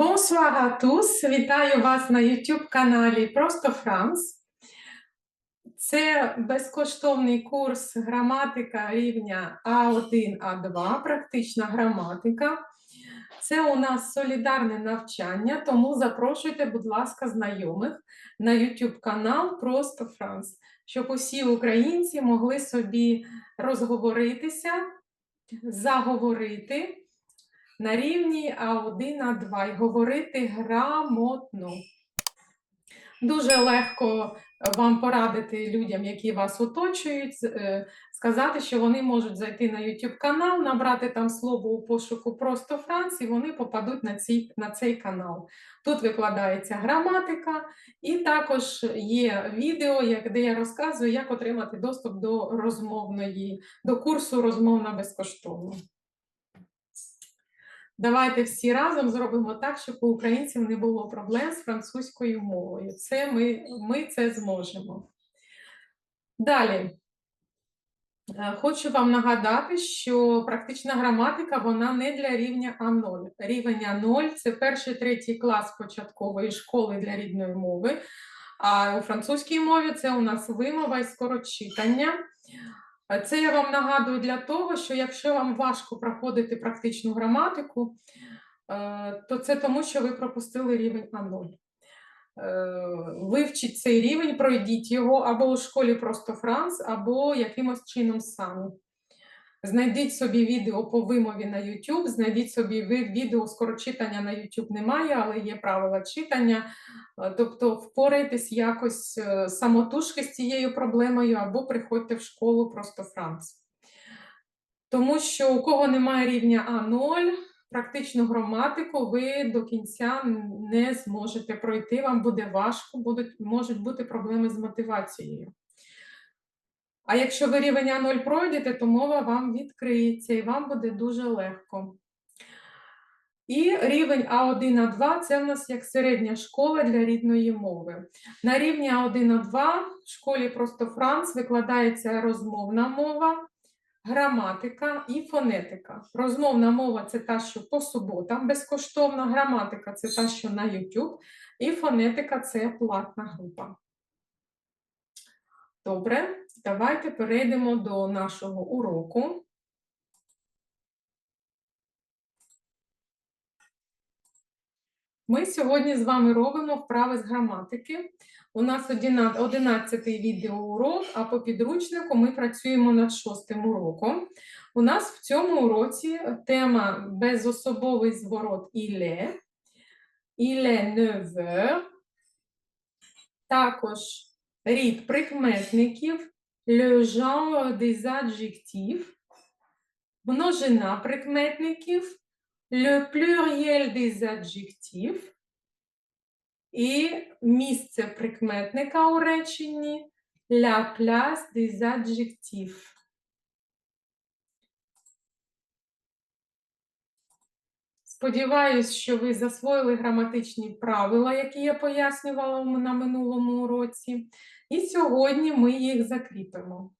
Bonsoir à tous! Вітаю вас на YouTube каналі Просто Франс. Це безкоштовний курс граматика рівня А1, А2, практична граматика. Це у нас солідарне навчання, тому запрошуйте, будь ласка, знайомих на YouTube канал Просто Франс, щоб усі українці могли собі розговоритися, заговорити на рівні А1, А2 і говорити грамотно. Дуже легко вам порадити людям, які вас оточують, е, сказати, що вони можуть зайти на YouTube канал, набрати там слово у пошуку просто Франц, і вони попадуть на цей, на цей канал. Тут викладається граматика, і також є відео, де я розказую, як отримати доступ до розмовної, до курсу розмовна безкоштовно. Давайте всі разом зробимо так, щоб у українців не було проблем з французькою мовою. Це ми, ми це зможемо. Далі. Е, Хочу вам нагадати, що практична граматика вона не для рівня А0. Рівень А0 це перший третій клас початкової школи для рідної мови. А у французькій мові це у нас вимова і скорочитання. Це я вам нагадую для того, що якщо вам важко проходити практичну граматику, е, то це тому, що ви пропустили рівень А0. Е, Вивчіть цей рівень, пройдіть його або у школі просто Франц, або якимось чином самі. Знайдіть собі відео по вимові на YouTube, знайдіть собі відео скорочитання на YouTube немає, але є правила читання. Е, Тобто впорайтесь якось е, самотужки з цією проблемою, або приходьте в школу просто Франц. Тому що у кого немає рівня А0, практичну граматику ви до кінця не зможете пройти, вам буде важко, будуть, можуть бути проблеми з мотивацією. А якщо ви рівень А0 пройдете, то мова вам відкриється і вам буде дуже легко. І рівень А1, А2 це в нас як середня школа для рідної мови. На рівні А1, А2 в школі просто Франц викладається розмовна мова, граматика і фонетика. Розмовна мова це та, що по суботам безкоштовна, граматика це та, що на YouTube, і фонетика це платна група. Добре, давайте перейдемо до нашого уроку. Ми сьогодні з вами робимо вправи з граматики. У нас 11-й відеоурок, а по підручнику ми працюємо над шостим уроком. У нас в цьому уроці тема безособовий зворот «il «Il est 9. Також рід прикметників, le genre des adjectifs, множина прикметників, le pluriel des adjectifs і місце прикметника у реченні la place des adjectifs. Сподіваюсь, що ви засвоїли граматичні правила, які я пояснювала на минулому уроці. І сьогодні ми їх закріпимо.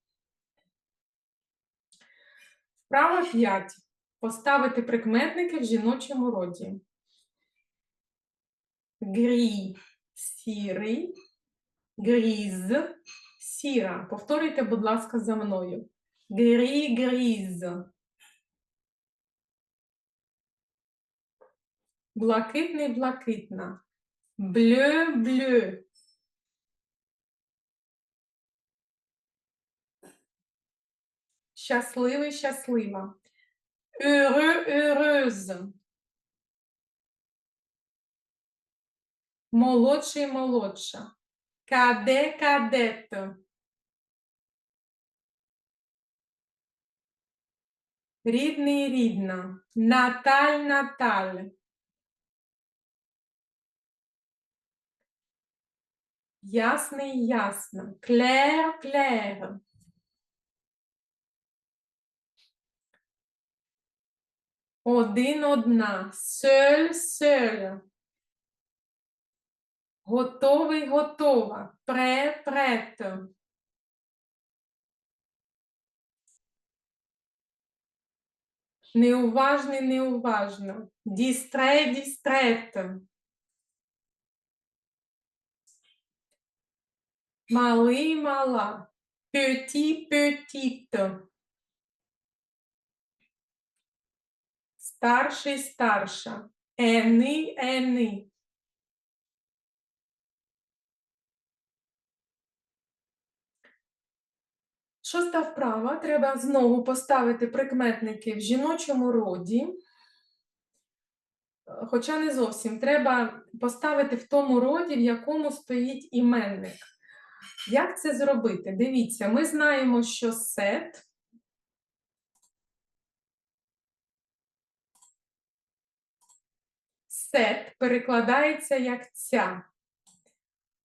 Вправа 5. Поставити прикметники в жіночому роді. Грі сірий, гріз сіра. Повторюйте, будь ласка, за мною. Грі гріз. Блакитний блакитна. Блю Щасливий щаслива. Heureux heureuse. Молодший молодша. Каде кадет. Рідний рідна. Наталь Наталь. Ясний ясна. Клер клер. Один одна. Seul seul. Готовий готова. Пре прет. Неуважний, неуважно. Дістре, дістрет. Малий, мала. Petit, petite. Старший, старша. Ени, ени. Шоста вправа. Треба знову поставити прикметники в жіночому роді. Хоча не зовсім. Треба поставити в тому роді, в якому стоїть іменник. Як це зробити? Дивіться, ми знаємо, що сет сет перекладається як ця.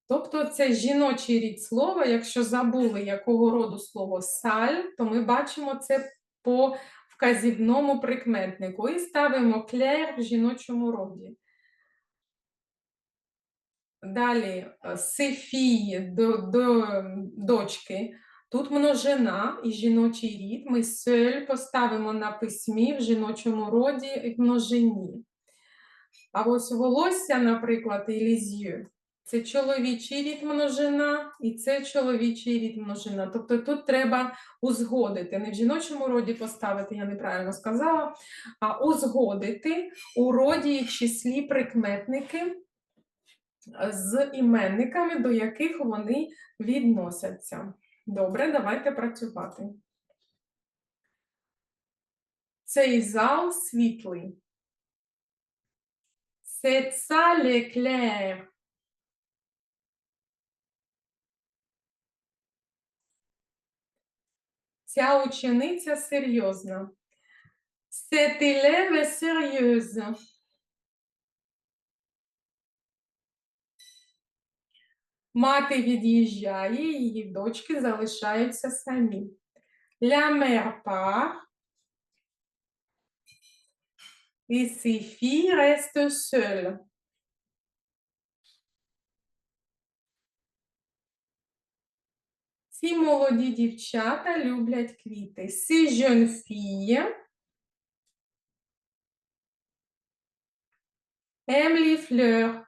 Тобто це жіночий рід слова. Якщо забули, якого роду слово саль, то ми бачимо це по вказівному прикметнику і ставимо клер в жіночому роді. Далі е, сефії до, до дочки. Тут множина і жіночий рід. Ми сёль поставимо на письмі в жіночому роді в множині. А ось волосся, наприклад, і лізью, це чоловічий рід множина, і це чоловічий рід множина. Тобто тут треба узгодити. Не в жіночому роді поставити, я неправильно сказала, а узгодити у роді і числі прикметники з іменниками, до яких вони відносяться. Добре, давайте працювати. Цей зал світлий. Cette salle est claire. Ця учениця серйозна. Cette élève est sérieuse. Мати від'їжджає, її дочки залишаються самі. La mère part. Et ses filles restent seules. Ці молоді дівчата люблять квіти. Ces jeunes filles aiment les fleurs.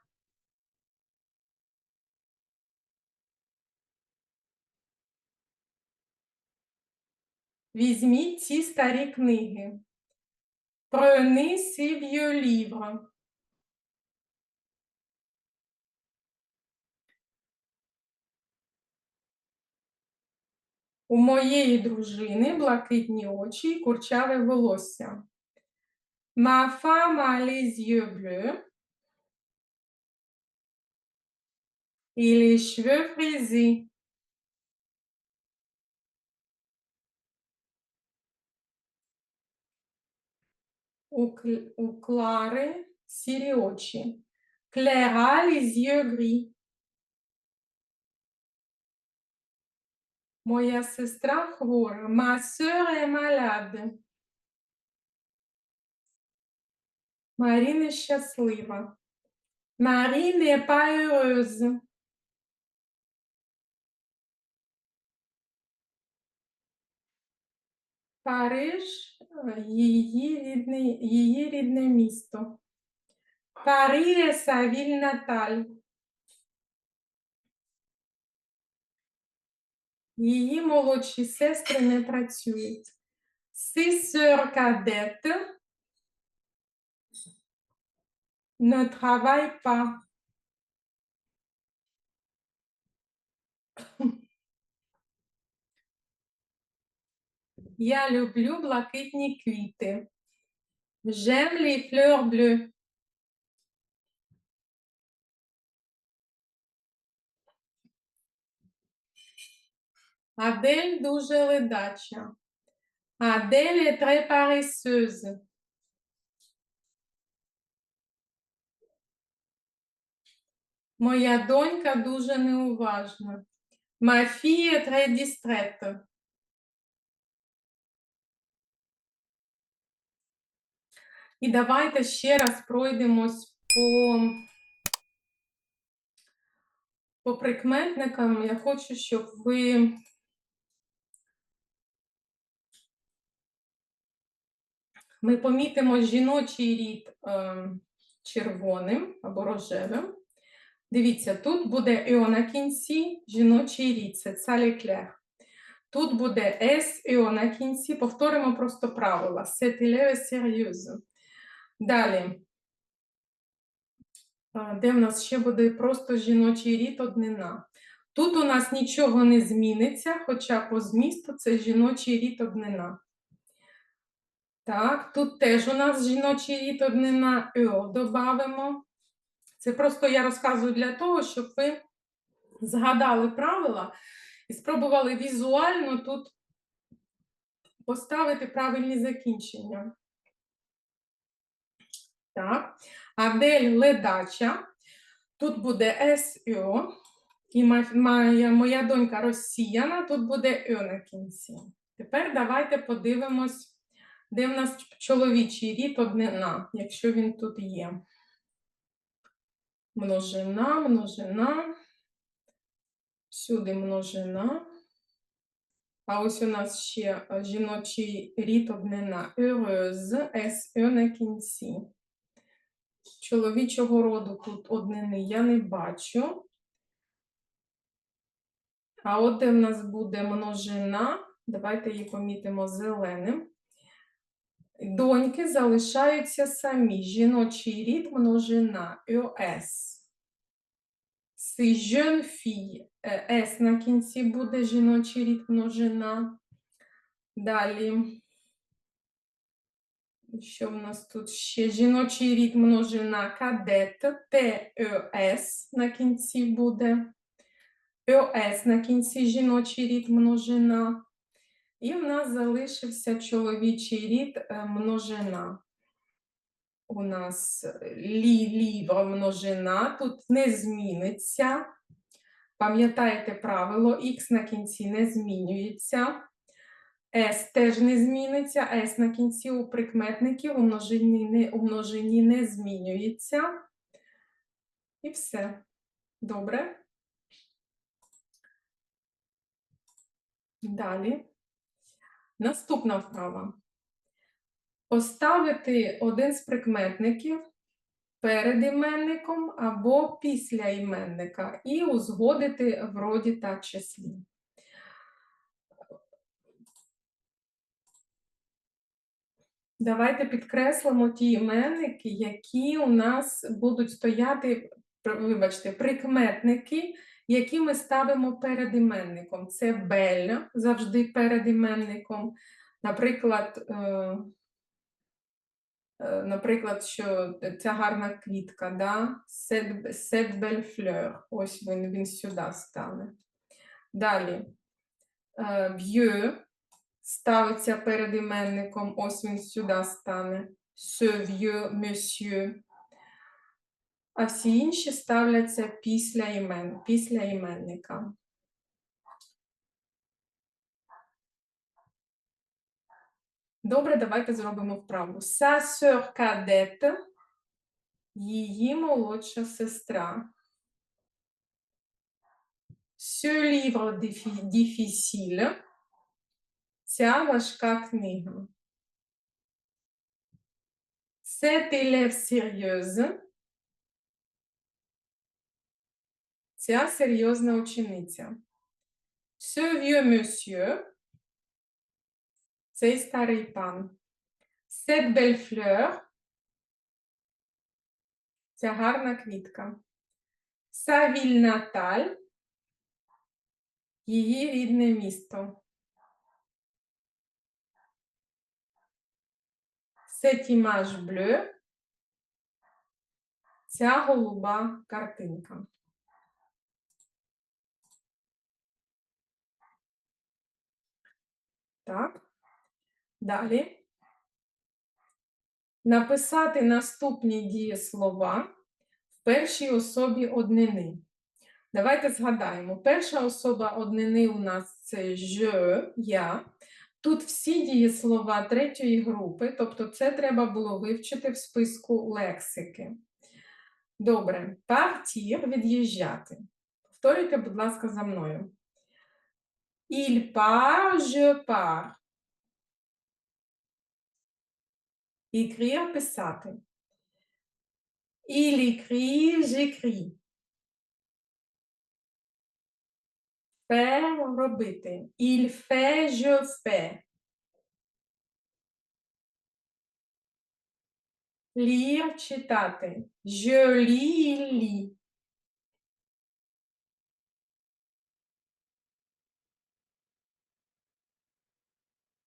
Візьміть ці старі книги. Prenez ces vieux livres. У моєї дружини блакитні очі і курчаве волосся. Ma femme a les yeux bleus et les cheveux frisés. У, у Клари сірі очі. Клера les yeux gris. Моя сестра хвора. Ma sœur est malade. Марі нещаслива. Marie n'est pas heureuse. Париж її рідне, її рідне місто. Sa ville natale. Її молодші сестри не працюють. Sœurs cadettes ne travaillent pas. Я люблю блакитні квіти. J'aime les fleurs. Адель дуже ледача. Адель est très paresseuse. Моя донька дуже неуважна. Ma fille est très. І давайте ще раз пройдемось по, по прикметникам. Я хочу, щоб ви Ми помітимо жіночий рід е, червоним або рожевим. Дивіться, тут буде «ё» на кінці, жіночий рід, це цалеклер. Тут буде «с», «ё» на кінці. Повторимо просто правила. C'est élève sérieuse. Далі. Де в нас ще буде просто жіночий рід однина. Тут у нас нічого не зміниться, хоча по змісту це жіночий рід однина. Так, тут теж у нас жіночий рід однина «ё» додамо. Це просто я розказую для того, щоб ви згадали правила і спробували візуально тут поставити правильні закінчення. Так, Адель ледача. Тут буде СО. І моя, моя донька розсіяна, тут буде О на кінці. Тепер давайте подивимось, де в нас чоловічий рід однина, якщо він тут є. Множина, множина. Всюди множина. А ось у нас ще жіночий рід однина. Heureuse, SE на кінці. Чоловічого роду тут однини я не бачу. А от де в нас буде множина, давайте її помітимо зеленим. Доньки залишаються самі. Жіночий рід множина jeune fille. Е, С на кінці буде жіночий рід множина. Далі. Що в нас тут ще? Жіночий рід множина кадет. ТЕС на кінці буде. ЕС на кінці жіночий рід множина. І в нас залишився чоловічий рід е, множина. У нас лі, лівра множина, тут не зміниться. Пам'ятаєте правило, х на кінці не змінюється. С теж не зміниться, С на кінці у прикметників у множині не, у множині не змінюється. І все. Добре. Далі. Наступна вправа. Поставити один з прикметників перед іменником або після іменника і узгодити в роді та числі. Давайте підкреслимо ті іменники, які у нас будуть стояти, вибачте, прикметники, які ми ставимо перед іменником. Це бель завжди перед іменником. Наприклад, е, е, наприклад, що ця гарна квітка, да? Cette belle. Ось він, він сюди стане. Далі. Е, vieux ставиться перед іменником, ось він сюди стане. Ce vieux monsieur. А всі інші ставляться після імен, після іменника. Добре, давайте зробимо вправу. Sa sœur cadette, її молодша сестра. Ce livre difficile, ця важка книга. Cette élève sérieuse, ця серйозна учениця. Ce vieux monsieur, цей старий пан. Cette belle fleur, ця гарна квітка. Sa ville natale, її рідне місто. Cette image bleue, ця голуба картинка. Так. Далі. Написати наступні дієслова в першій особі однини. Давайте згадаємо. Перша особа однини у нас це je, я. Тут всі дієслова третьої групи, тобто це треба було вивчити в списку лексики. Добре, partir – від'їжджати. Повторюйте, будь ласка, за мною. Il part, je pars. Écrire, писати. Il écrit, j'écris. Faire, робити. Il fait, je fais. Lire, читати. Je lis, il lit.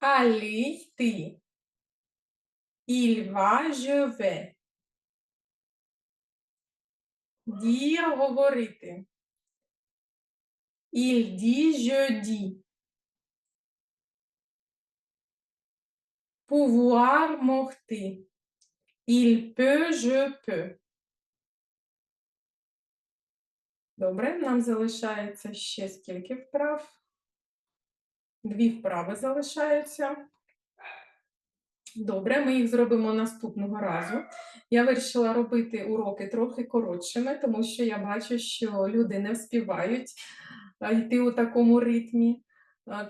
Aller, йти. Il va, je vais. Dire, говорити. Il dit, je dis. Pouvoir, могти. Il peut, je peux. Добре, нам залишається ще скільки вправ? Дві вправи залишаються. Добре, ми їх зробимо наступного разу. Я вирішила робити уроки трохи коротшими, тому що я бачу, що люди не вспівають йти у такому ритмі.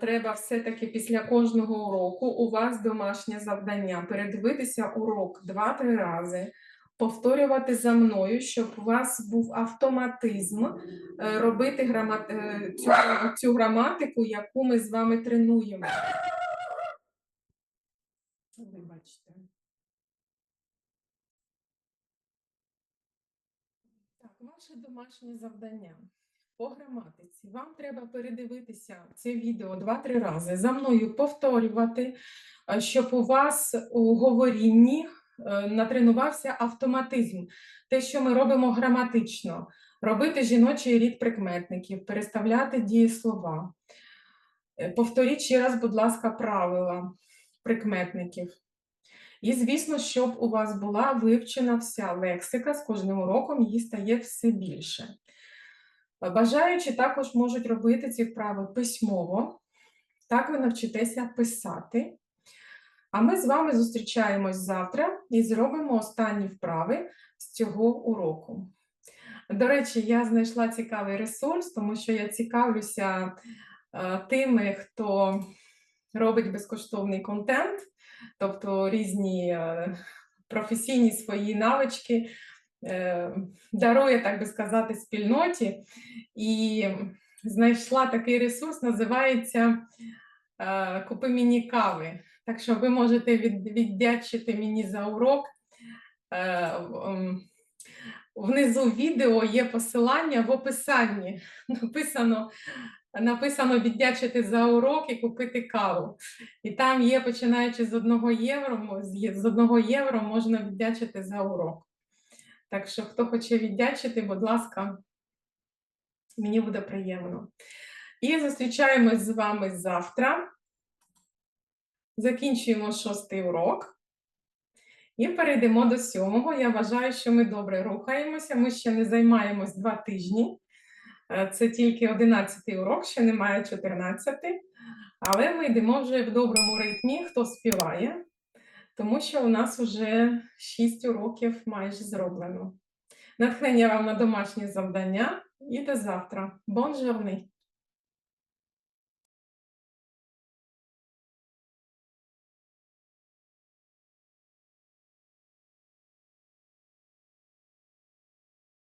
Треба все-таки після кожного уроку у вас домашнє завдання передивитися урок 2-3 рази, повторювати за мною, щоб у вас був автоматизм е, робити грама... е, цю, цю граматику, яку ми з вами тренуємо. Вибачте. Так, ваше домашнє завдання по граматиці. Вам треба передивитися це відео 2-3 рази, за мною повторювати, е, щоб у вас у говорінні е, натренувався автоматизм. Те, що ми робимо граматично, робити жіночий рід прикметників, переставляти дієслова. Е, Повторіть ще раз, будь ласка, правила прикметників. І, звісно, щоб у вас була вивчена вся лексика, з кожним уроком її стає все більше. Бажаючі також можуть робити ці вправи письмово. Так ви навчитеся писати. А ми з вами зустрічаємось завтра і зробимо останні вправи з цього уроку. До речі, я знайшла цікавий ресурс, тому що я цікавлюся е, тими, хто робить безкоштовний контент, тобто різні е, професійні свої навички, дарує, так би сказати, спільноті. І знайшла такий ресурс, називається е, Купи мені кави. Так що ви можете віддячити мені за урок. Е, Внизу відео є посилання в описанні. Написано, написано віддячити за урок і купити каву. І там є, починаючи з 1 євро, з 1 євро можна віддячити за урок. Так що, хто хоче віддячити, будь ласка, мені буде приємно. І зустрічаємось з вами завтра. Закінчуємо шостий урок. І перейдемо до сьомого. Я вважаю, що ми добре рухаємося. Ми ще не займаємось два тижні. Е, Це тільки 11 урок, ще немає 14. Але ми йдемо вже в доброму ритмі, хто співає, тому що у нас вже 6 уроків майже зроблено. Натхнення вам на домашні завдання і до завтра. Бон journée!